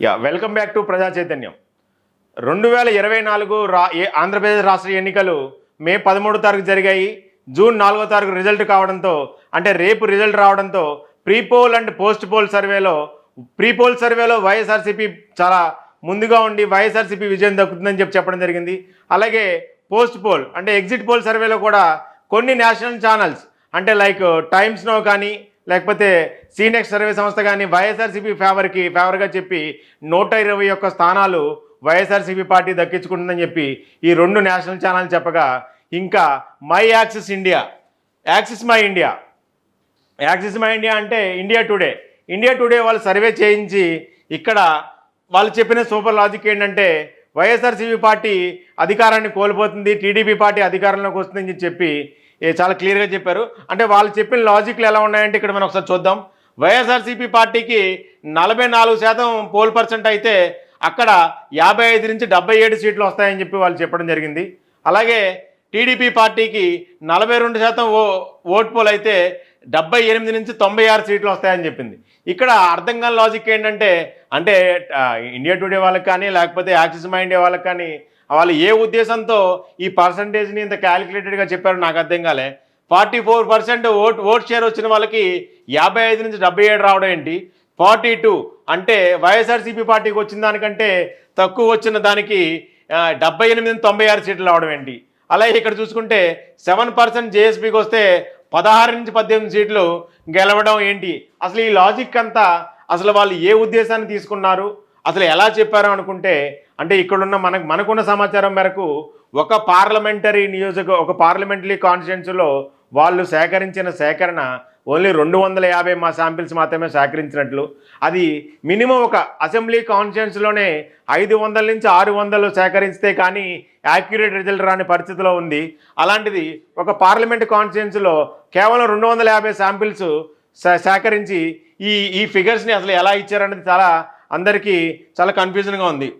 Yeah welcome back to ప్రజా చైతన్యం. రెండు వేల ఇరవై నాలుగు రా ఏ- ఆంధ్రప్రదేశ్ రాష్ట్ర ఎన్నికలు మే పదమూడు తారీఖు జరిగాయి. జూన్ నాలుగో తారీఖు రిజల్ట్ కావడంతో అంటే రేపు రిజల్ట్ రావడంతో pre poll and post poll సర్వేలో ప్రీ పోల్ సర్వేలో వైఎస్ఆర్సీపీ చాలా ముందుగా ఉండి వైఎస్ఆర్సీపీ విజయం దక్కుతుందని చెప్పి చెప్పడం జరిగింది. అలాగే పోస్ట్ పోల్ అంటే ఎగ్జిట్ పోల్ సర్వేలో కూడా కొన్ని నేషనల్ ఛానల్స్ అంటే లైక్ టైమ్స్నో కానీ లేకపోతే సీనెక్స్ సర్వే సంస్థ కానీ వైఎస్ఆర్సీపీ ఫేవర్కి ఫేవర్గా చెప్పి నూట ఇరవై ఒక్క స్థానాలు వైఎస్ఆర్సీపీ పార్టీ దక్కించుకుంటుందని చెప్పి ఈ రెండు నేషనల్ ఛానల్ చెప్పగా ఇంకా my Axis India Axis my India. Axis my India అంటే ఇండియా టుడే. ఇండియా టుడే వాళ్ళు సర్వే చేయించి ఇక్కడ వాళ్ళు చెప్పిన సూపర్ లాజిక్ ఏంటంటే వైఎస్ఆర్సీపీ పార్టీ అధికారాన్ని కోల్పోతుంది టీడీపీ పార్టీ అధికారంలోకి వస్తుందని చెప్పి చాలా క్లియర్గా చెప్పారు. అంటే వాళ్ళు చెప్పిన లాజిక్లు ఎలా ఉన్నాయంటే ఇక్కడ మనం ఒకసారి చూద్దాం. వైఎస్ఆర్సీపీ పార్టీకి నలభై నాలుగు శాతం పోల్ పర్సెంట్ అయితే అక్కడ యాభై ఐదు నుంచి డెబ్బై ఏడు సీట్లు వస్తాయని చెప్పి వాళ్ళు చెప్పడం జరిగింది. అలాగే టీడీపీ పార్టీకి నలభై రెండు శాతం ఓ ఓట్ పోల్ అయితే డెబ్బై ఎనిమిది నుంచి తొంభై ఆరు సీట్లు వస్తాయని చెప్పింది. ఇక్కడ అర్థం కాని లాజిక్ ఏంటంటే అంటే ఇండియా టుడే వాళ్ళకి కానీ లేకపోతే యాక్సిస్ మైండే వాళ్ళకి కానీ వాళ్ళు ఏ ఉద్దేశంతో ఈ పర్సంటేజ్ని ఇంత క్యాలిక్యులేటెడ్గా చెప్పారో నాకు అర్థం కాలే. Forty four percent vote vote share వచ్చిన వాళ్ళకి యాభై ఐదు నుంచి డెబ్బై ఏడు రావడం ఏంటి? ఫార్టీ టూ అంటే వైఎస్ఆర్సీపీ పార్టీకి వచ్చిన దానికంటే తక్కువ వచ్చిన దానికి డెబ్బై ఎనిమిది తొంభై ఆరు సీట్లు రావడం ఏంటి? అలాగే ఇక్కడ చూసుకుంటే సెవెన్ పర్సెంట్ జేఎస్పీకి వస్తే పదహారు నుంచి పద్దెనిమిది సీట్లు గెలవడం ఏంటి? అసలు ఈ లాజిక్ అంతా అసలు వాళ్ళు ఏ ఉద్దేశాన్ని తీసుకున్నారు? అసలు ఎలా చెప్పారు అనుకుంటే అంటే ఇక్కడున్న మనకు మనకున్న సమాచారం మేరకు ఒక పార్లమెంటరీ నియోజక ఒక పార్లమెంటరీ కాన్స్టిట్యున్సీలో వాళ్ళు సేకరించిన సేకరణ ఓన్లీ రెండు వందల యాభై మా శాంపిల్స్ మాత్రమే సేకరించినట్లు. అది మినిమం ఒక అసెంబ్లీ కాన్స్టిట్యున్సీలోనే ఐదు వందల నుంచి ఆరు వందలు సేకరిస్తే కానీ యాక్యురేట్ రిజల్ట్ రాని పరిస్థితిలో ఉంది. అలాంటిది ఒక పార్లమెంట్ కాన్స్టిట్యున్సీలో కేవలం రెండు వందల యాభై శాంపిల్స్ సేకరించి ఈ ఈ ఫిగర్స్ని అసలు ఎలా ఇచ్చారనేది చాలా అందరికీ చాలా కన్ఫ్యూజన్గా ఉంది.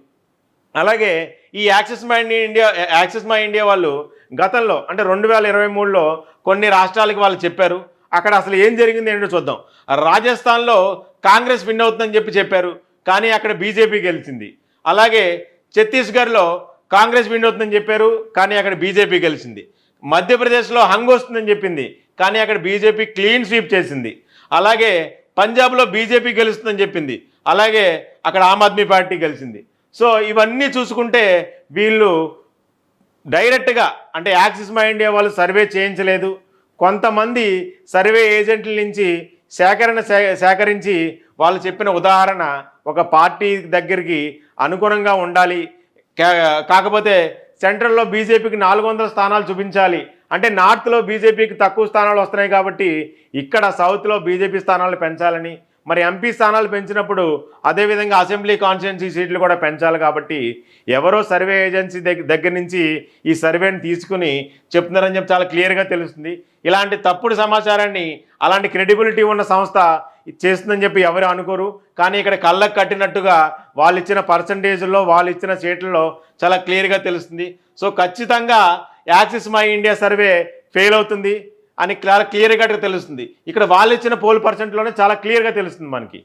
అలాగే ఈ Axis my India Axis my India వాళ్ళు గతంలో అంటే రెండు వేల ఇరవై మూడులో కొన్ని రాష్ట్రాలకి వాళ్ళు చెప్పారు. అక్కడ అసలు ఏం జరిగింది ఏంటో చూద్దాం. రాజస్థాన్లో కాంగ్రెస్ విన్ అవుతుందని చెప్పి చెప్పారు. కానీ అక్కడ బీజేపీ గెలిచింది. అలాగే ఛత్తీస్గఢ్లో కాంగ్రెస్ విన్ అవుతుందని చెప్పారు. కానీ అక్కడ బీజేపీ గెలిచింది. మధ్యప్రదేశ్లో హంగ్ వస్తుందని చెప్పింది. కానీ అక్కడ బీజేపీ క్లీన్ స్వీప్ చేసింది. అలాగే పంజాబ్లో బీజేపీ గెలుస్తుందని చెప్పింది. అలాగే అక్కడ ఆమ్ ఆద్మీ పార్టీ గెలిచింది. సో ఇవన్నీ చూసుకుంటే వీళ్ళు డైరెక్ట్గా అంటే యాక్సిస్ మై ఇండియా వాళ్ళు సర్వే చేయించలేదు. కొంతమంది సర్వే ఏజెంట్ల నుంచి సేకరణ సేకరించి వాళ్ళు చెప్పిన ఉదాహరణ ఒక పార్టీ దగ్గరికి అనుగుణంగా ఉండాలి. కాకపోతే సెంట్రల్లో బీజేపీకి నాలుగు వందల స్థానాలు చూపించాలి. అంటే నార్త్లో బీజేపీకి తక్కువ స్థానాలు వస్తున్నాయి కాబట్టి ఇక్కడ సౌత్లో బీజేపీ స్థానాలు పెంచాలని మరి ఎంపీ స్థానాలు పెంచినప్పుడు అదేవిధంగా అసెంబ్లీ కాన్స్టిట్యున్సీ సీట్లు కూడా పెంచాలి కాబట్టి ఎవరో సర్వే ఏజెన్సీ దగ్గర దగ్గర నుంచి ఈ సర్వేని తీసుకుని చెప్తున్నారని చెప్పి చాలా క్లియర్గా తెలుస్తుంది. ఇలాంటి తప్పుడు సమాచారాన్ని అలాంటి క్రెడిబిలిటీ ఉన్న సంస్థ చేస్తుందని చెప్పి ఎవరు అనుకోరు. కానీ ఇక్కడ కళ్ళకు కట్టినట్టుగా వాళ్ళు ఇచ్చిన పర్సంటేజ్లో వాళ్ళు ఇచ్చిన సీట్లలో చాలా క్లియర్గా తెలుస్తుంది. సో ఖచ్చితంగా Axis my India survey fail అవుతుంది. అని క్లియర్ క్లియర్గా తెలుస్తుంది. ఇక్కడ వాళ్ళు ఇచ్చిన పోల్ పర్సెంట్లోనే చాలా క్లియర్గా తెలుస్తుంది మనకి.